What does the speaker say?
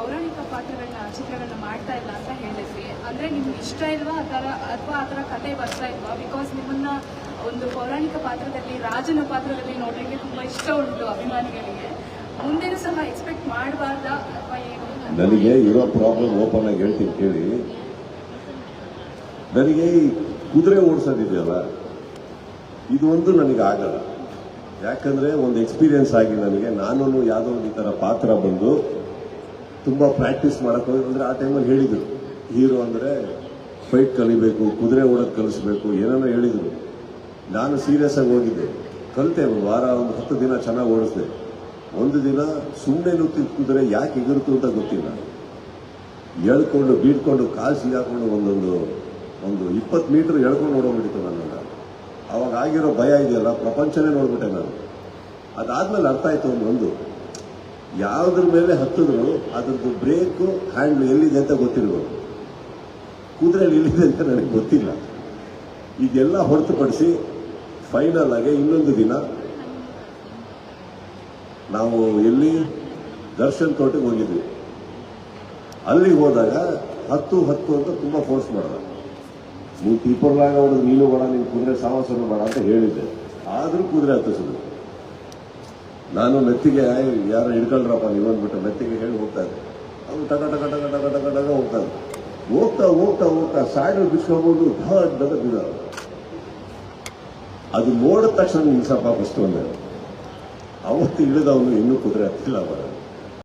ಪೌರಾಣಿಕ ಪಾತ್ರಗಳನ್ನ, ಚಿತ್ರಗಳನ್ನ ಮಾಡ್ತಾ ಇಲ್ಲ ಅಂತ ಹೇಳಿದ್ವಿ. ಅಂದ್ರೆ ನಿಮ್ಗೆ ಇಷ್ಟ ಇಲ್ವಾ ಆ ಥರ, ಅಥವಾ ಆ ಥರ ಕತೆ ಬರ್ತಾ ಇಲ್ವಾ? ಬಿಕಾಸ್ ನಿಮ್ಮನ್ನ ಒಂದು ಪೌರಾಣಿಕ ಪಾತ್ರದಲ್ಲಿ, ರಾಜನ ಪಾತ್ರದಲ್ಲಿ ನೋಡ್ಲಿಕ್ಕೆ ತುಂಬಾ ಇಷ್ಟ ಉಂಟು ಅಭಿಮಾನಿಗಳಿಗೆ. ಮುಂದೆನೂ ಸಹ ಎಕ್ಸ್ಪೆಕ್ಟ್ ಮಾಡಬಾರ್ದ ಅಥವಾ ಏನು ನನಗೆ ಇರೋ ಪ್ರಾಬ್ಲಮ್ ಓಪನ್ ಆಗಿ ಹೇಳ್ತೀನಿ ಕೇಳಿ. ನನಗೆ ಈ ಕುದುರೆ ಓಡಿಸೋದಿದೆಯಲ್ಲ, ಇದು ಒಂದು ನನಗೆ ಆಗಲ್ಲ. ಯಾಕಂದ್ರೆ ಒಂದು ಎಕ್ಸ್ಪೀರಿಯನ್ಸ್ ಆಗಿ ನನಗೆ ನಾನು ಯಾವುದೋ ಒಂದು ಈ ಥರ ಪಾತ್ರ ಬಂದು ತುಂಬ ಪ್ರಾಕ್ಟೀಸ್ ಮಾಡಕ್ ಹೋಗಿ ಅಂದ್ರೆ ಆ ಟೈಮಲ್ಲಿ ಹೇಳಿದರು. ಹೀರೋ ಅಂದ್ರೆ ಫೈಟ್ ಕಲಿಬೇಕು, ಕುದುರೆ ಓಡೋದು ಕಲಿಸ್ಬೇಕು, ಏನೇನೋ ಹೇಳಿದರು. ನಾನು ಸೀರಿಯಸ್ ಆಗಿ ಹೋಗಿದ್ದೆ. ಕಲಿತೆ ವಾರ, ಒಂದು ಹತ್ತು ದಿನ ಚೆನ್ನಾಗಿ ಓಡಿಸಿದೆ. ಒಂದು ದಿನ ಸುಮ್ಮನೆ ನುತ್ತಿ ಕುದುರೆ ಯಾಕೆ ಎಗುರ್ತು ಅಂತ ಗೊತ್ತಿಲ್ಲ. ಎಳ್ಕೊಂಡು, ಬೀಳ್ಕೊಂಡು ಕಾಲು ಸಿಗಾಕೊಂಡು ಒಂದೊಂದು, ಒಂದು ಇಪ್ಪತ್ತು ಮೀಟರ್ ಎಳ್ಕೊಂಡು ನೋಡೋಗ್ಬಿಟ್ಟಿತ್ತು ನನ್ನನ್ನು ಅವಾಗ ಆಗಿರೋ ಭಯ ಇದೆಯಲ್ಲ, ಪ್ರಪಂಚನೇ ನೋಡ್ಬಿಟ್ಟೆ ನಾನು. ಅದಾದ್ಮೇಲೆ ಅರ್ಥ ಆಯ್ತು ಒಂದು. ಯಾವುದ್ರ ಮೇಲೆ ಹತ್ತಿದ್ರು ಅದ್ರದ್ದು ಬ್ರೇಕು ಹ್ಯಾಂಡ್ಲ್ ಎಲ್ಲಿದೆ ಅಂತ ಗೊತ್ತಿರ್ಬೇಕು ಕುದುರೆ ಎಲ್ಲಿದೆ ಅಂತ ನನಗೆ ಗೊತ್ತಿಲ್ಲ. ಇದೆಲ್ಲ ಹೊರತುಪಡಿಸಿ ಫೈನಲ್ ಆಗಿ ಇನ್ನೊಂದು ದಿನ ನಾವು ಎಲ್ಲಿ ದರ್ಶನ್ ತೋಟಕ್ಕೆ ಹೋಗಿದ್ವಿ. ಅಲ್ಲಿಗೆ ಹೋದಾಗ ಹತ್ತು ಹತ್ತು ಅಂತ ತುಂಬಾ ಫೋರ್ಸ್ ಮಾಡಿದ. ನೀವು ತೀಪರ್ಲಾಗ ಹೊಡೆದು ನೀನು ಬೇಡ, ನೀನು ಕುದುರೆ ಸಾಹಸನು ಬೇಡ ಅಂತ ಹೇಳಿದ್ದೆ. ಆದರೂ ಕುದುರೆ ಹತ್ತಿಸಿದ್ರು ನಾನು ಮೆತ್ತಿಗೆ ಯಾರು ಹಿಡ್ಕೊಳ್ರಪ್ಪ ನೀವು ಅಂದ್ಬಿಟ್ಟು ಮೆತ್ತಿಗೆ ಹೇಳಿ ಹೋಗ್ತಾ ಇದ್ದೆ. ಅವ್ನು ಟಕ ಟಕ ಟಕ ಟಕ ಟಕ ಟಕ ಹೋಗ್ತಾ ಇದ್ದೆ ಹೋಗ್ತಾ ಹೋಗ್ತಾ ಹೋಗ್ತಾ ಸ್ಯಾಡಲ್ ಬಿಸ್ಕೊಬೋದು ದೊಡ್ಡ ಬಿದ ಅದು ನೋಡಿದ ತಕ್ಷಣ ನಿಲ್ಸಪ್ಪ ಫಸ್ಟ್ ಒಂದೇ ಅವತ್ತು ಇಳಿದವನು ಇನ್ನೂ ಕುದುರೆ ಹತ್ತಿಲ್ಲ ಬರ